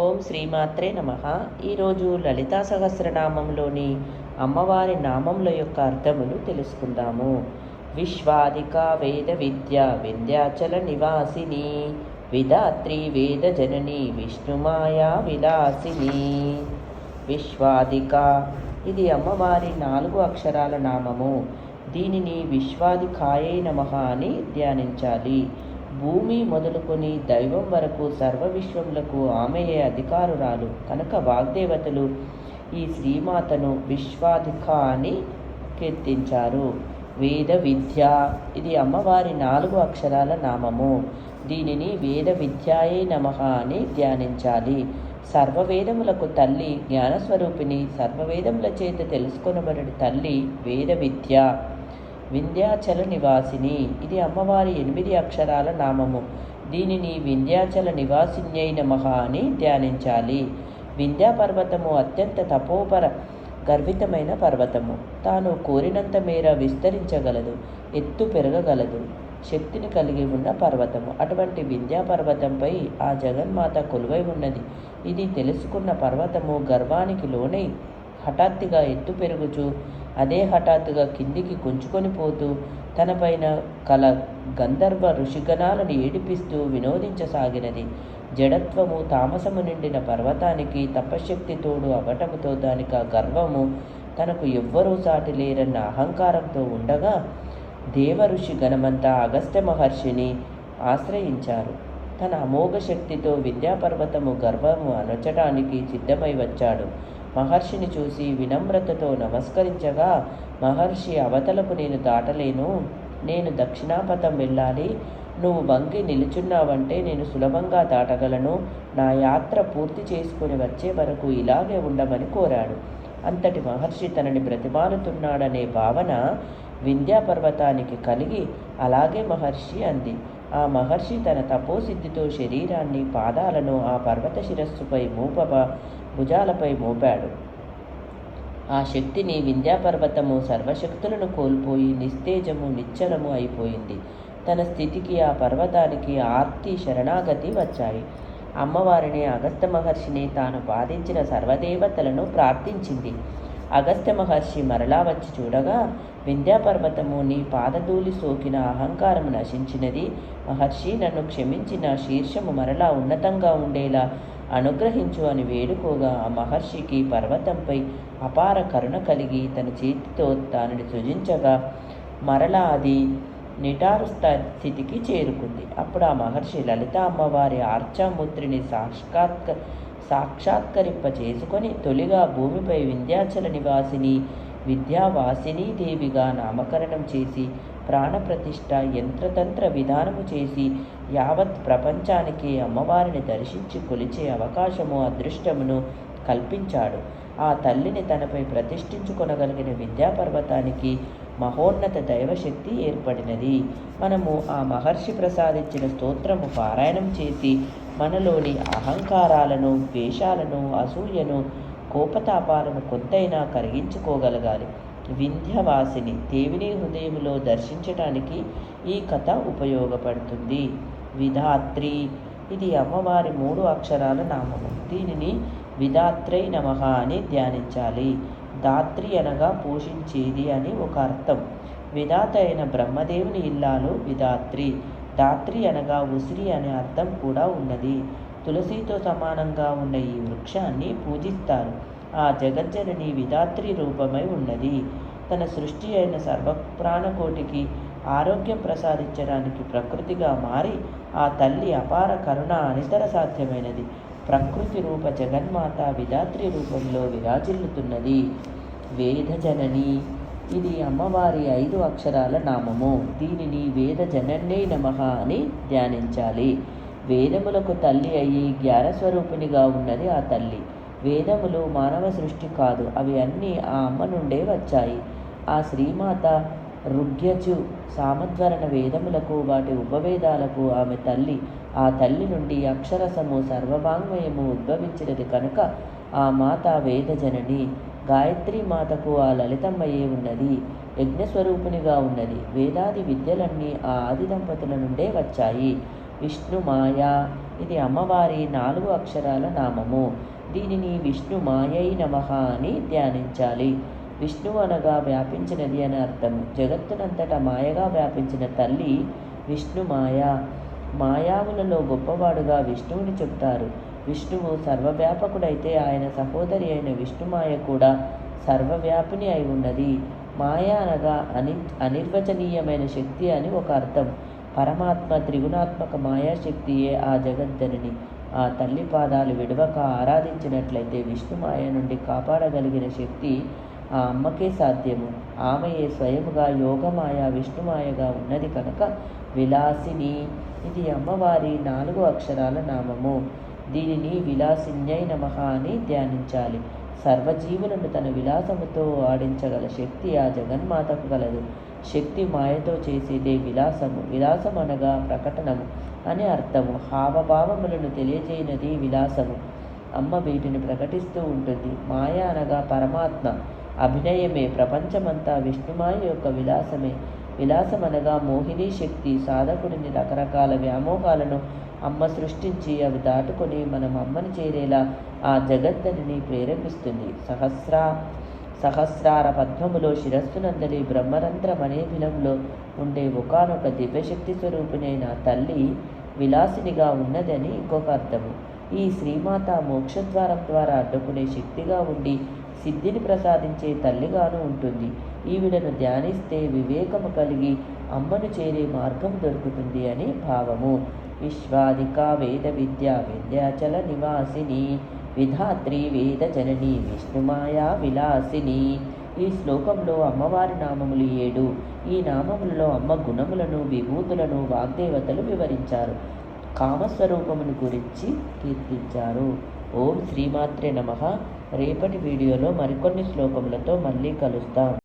ఓం శ్రీమాత్రే నమ. ఈరోజు లలితా సహస్రనామంలోని అమ్మవారి నామముల యొక్క అర్థములు తెలుసుకుందాము. విశ్వాదిక వేద విద్య వింధ్యాచల నివాసిని విధాత్రి వేద జనని విష్ణుమాయా విలాసిని. విశ్వాదిక ఇది అమ్మవారి నాలుగు అక్షరాల నామము. దీనిని విశ్వాదికాయే నమః అని ధ్యానించాలి. భూమి మొదలుకొని దైవం వరకు సర్వ విశ్వములకు ఆమెయే అధికారురాలు. కనుక వాగ్దేవతలు ఈ శ్రీమాతను విశ్వాధిక అని కీర్తించారు. వేద విద్య ఇది అమ్మవారి నాలుగు అక్షరాల నామము. దీనిని వేద విద్యాయే నమః అని ధ్యానించాలి. సర్వవేదములకు తల్లి జ్ఞానస్వరూపిణి సర్వవేదముల చేత తెలుసుకొనబడి తల్లి వేద విద్య. వింధ్యాచల నివాసిని. ఇది అమ్మవారి ఎనిమిది అక్షరాల నామము. దీనిని వింధ్యాచల నివాసిన్యై నమః అని ధ్యానించాలి. వింధ్యా పర్వతము అత్యంత తపోపర గర్వితమైన పర్వతము. తాను కోరినంత మేర విస్తరించగలదు ఎత్తు పెరగగలదు శక్తిని కలిగి ఉన్న పర్వతము. అటువంటి వింధ్యా పర్వతంపై ఆ జగన్మాత కొలువై ఉన్నది. ఇది తెలుసుకున్న పర్వతము గర్వానికి లోనై హఠాత్తుగా ఎత్తు పెరుగుచు అదే హఠాత్తుగా కిందికి కొంచుకొని పోతూ తనపైన కల గంధర్వ ఋషిగణాలను ఏడిపిస్తూ వినోదించసాగినది. జడత్వము తామసము నిండిన పర్వతానికి తపశక్తి తోడు అవటముతో దానికి ఆ గర్వము తనకు ఎవ్వరూ సాటి లేరన్న అహంకారంతో ఉండగా దేవ ఋషి గణమంతా అగస్త్య మహర్షిని ఆశ్రయించారు. తన అమోఘ శక్తితో విద్యాపర్వతము గర్వము అనచటానికి సిద్ధమై వచ్చాడు. మహర్షిని చూసి వినమ్రతతో నమస్కరించగా మహర్షి అవతలకు నేను దాటలేను. నేను దక్షిణాపథం వెళ్ళాలి. నువ్వు వంగి నిలుచున్నావంటే నేను సులభంగా దాటగలను. నా యాత్ర పూర్తి చేసుకుని వచ్చే వరకు ఇలాగే ఉండమని కోరాడు. అంతటి మహర్షి తనని బ్రతిమాలుతున్నాడనే భావన వింధ్యాపర్వతానికి కలిగి అలాగే మహర్షి అంది. ఆ మహర్షి తన తపోసిద్ధితో శరీరాన్ని పాదాలను ఆ పర్వత శిరస్సుపై మూపబ భుజాలపై మోపాడు. ఆ శక్తిని వింధ్యాపర్వతము సర్వశక్తులను కోల్పోయి నిస్తేజము నిశ్చలము అయిపోయింది. తన స్థితికి ఆ పర్వతానికి ఆర్తి శరణాగతి వచ్చాయి. అమ్మవారిని అగస్త్య మహర్షిని తాను బాధించిన సర్వదేవతలను ప్రార్థించింది. అగస్త్య మహర్షి మరలా వచ్చి చూడగా వింధ్యాపర్వతము నీ పాదధూలి సోకిన అహంకారము నశించినది. మహర్షి నన్ను క్షమించిన శీర్షము మరలా ఉన్నతంగా ఉండేలా అనుగ్రహించు అని వేడుకోగా ఆ మహర్షికి పర్వతంపై అపార కరుణ కలిగి తన చేతితో దానిని సృజించగా మరలా అది నిటారు స్థితికి చేరుకుంది. అప్పుడు ఆ మహర్షి లలిత అమ్మవారి ఆర్చామూర్తిని సాక్షాత్క సాక్షాత్కరింప చేసుకొని తొలిగా భూమిపై వింధ్యాచల నివాసిని విద్యావాసిని దేవిగా నామకరణం చేసి ప్రాణప్రతిష్ఠ యంత్రతంత్ర విధానము చేసి యావత్ ప్రపంచానికి అమ్మవారిని దర్శించి కొలిచే అవకాశము అదృష్టమును కల్పించాడు. ఆ తల్లిని తనపై ప్రతిష్ఠించుకొనగలిగిన విద్యాపర్వతానికి మహోన్నత దైవశక్తి ఏర్పడినది. మనము ఆ మహర్షి ప్రసాదించిన స్తోత్రము పారాయణం చేసి మనలోని అహంకారాలను ద్వేషాలను అసూయను కోపతాపాలను కొంతైనా కరిగించుకోగలగాలి. వింధ్యవాసిని దేవిని హృదయంలో దర్శించటానికి ఈ కథ ఉపయోగపడుతుంది. విధాత్రి ఇది అమ్మవారి మూడు అక్షరాల నామము. దీనిని విధాత్రై నమః అని ధ్యానించాలి. దాత్రి అనగా పోషించేది అని ఒక అర్థం. విధాత అయిన బ్రహ్మదేవుని ఇల్లాలు విధాత్రి. దాత్రి అనగా ఉసిరి అనే అర్థం కూడా ఉన్నది. తులసితో సమానంగా ఉన్న ఈ వృక్షాన్ని పూజిస్తారు. ఆ జగజ్జనని విధాత్రి రూపమై ఉన్నది. తన సృష్టి అయిన సర్వప్రాణకోటికి ఆరోగ్యం ప్రసాదించడానికి ప్రకృతిగా మారి ఆ తల్లి అపార కరుణ అనితర సాధ్యమైనది. ప్రకృతి రూప జగన్మాత విధాత్రి రూపంలో విరాజిల్లుతున్నది. వేదజనని ఇది అమ్మవారి ఐదు అక్షరాల నామము. దీనిని వేదజనన్యై నమః అని ధ్యానించాలి. వేదములకు తల్లి అయ్యి జ్ఞానస్వరూపిణిగా ఉన్నది ఆ తల్లి. వేదములు మానవ సృష్టి కాదు అవి అన్నీ ఆ అమ్మ నుండే వచ్చాయి. ఆ శ్రీమాత రుగ్యచు సామధ్వరణ వేదములకు వాటి ఉపవేదాలకు ఆమె తల్లి. ఆ తల్లి నుండి అక్షరసము సర్వవాంగ్మయము ఉద్భవించినది కనుక ఆ మాత వేదజనని. గాయత్రి మాతకు ఆ లలితమ్మయే ఉన్నది యజ్ఞస్వరూపిణిగా ఉన్నది. వేదాది విద్యలన్నీ ఆ ఆది దంపతుల నుండే వచ్చాయి. విష్ణుమాయ. ఇది అమ్మవారి నాలుగు అక్షరాల నామము. దీనిని విష్ణుమాయై నమః అని ధ్యానించాలి. విష్ణువు అనగా వ్యాపించినది అని అర్థం. జగత్తునంతటా మాయగా వ్యాపించిన తల్లి విష్ణుమాయ. మాయావులలో గొప్పవాడుగా విష్ణువుని చెప్తారు విష్ణువు సర్వవ్యాపకుడైతే ఆయన సహోదరి అయిన విష్ణుమాయ కూడా సర్వవ్యాపిని అయి ఉన్నది. మాయ అనగా అని అనిర్వచనీయమైన శక్తి అని ఒక అర్థం. పరమాత్మ త్రిగుణాత్మక మాయాశక్తియే ఆ జగద్దనిని ఆ తల్లి పాదాలు విడవక ఆరాధించినట్లయితే విష్ణుమాయ నుండి కాపాడగలిగిన శక్తి ఆ అమ్మకే సాధ్యము. ఆమెయే స్వయముగా యోగమాయ విష్ణుమాయగా ఉన్నది కనుక విలాసిని. ఇది అమ్మవారి నాలుగు అక్షరాల నామము. దీనిని విలాసిన్యై నమః అని ధ్యానించాలి. సర్వజీవులను తన విలాసముతో ఆడించగల శక్తి ఆ జగన్మాతకు గలదు. శక్తి మాయతో చేసేదే విలాసము. విలాసం అనగా ప్రకటనము అని అర్థము. హావభావములను తెలియజేయనది విలాసము. అమ్మ వీటిని ప్రకటిస్తూ ఉంటుంది. మాయ అనగా పరమాత్మ. అభినయమే. ప్రపంచమంతా విష్ణుమాయ యొక్క విలాసమే. విలాసం అనగా మోహిని శక్తి. సాధకుడిని రకరకాల వ్యామోహాలను అమ్మ సృష్టించి అవి దాటుకొని మనం అమ్మని చేరేలా ఆ జగద్దరిని ప్రేరేపిస్తుంది. సహస్ర సహస్రార పద్మములో శిరస్సునందలి బ్రహ్మరంధ్ర మణిభిలంలో ఉండే ఒకనొక దివ్యశక్తి స్వరూపిణైన తల్లి విలాసినిగా ఉన్నదని ఇంకొక అర్థము. ఈ శ్రీమాత మోక్షద్వారం ద్వారా అడ్డుకునే శక్తిగా ఉండి సిద్ధిని ప్రసాదించే తల్లిగాను ఉంటుంది. ఈవిడను ధ్యానిస్తే వివేకము కలిగి అమ్మను చేరే మార్గం దొరుకుతుంది అని భావము. విశ్వాదిక వేద విద్య విద్యాచల నివాసిని విధాత్రి వేద జనని విష్ణుమాయా విలాసిని. ఈ శ్లోకంలో అమ్మవారి నామములు ఏడు. ఈ నామములలో అమ్మ గుణములను విభూతులను వాగ్దేవతలు వివరించారు. కామస్వరూపమును గురించి కీర్తించారు. ఓం శ్రీమాత్రే నమ. రేపటి వీడియోలో మరికొన్ని శ్లోకములతో మళ్ళీ కలుస్తాం.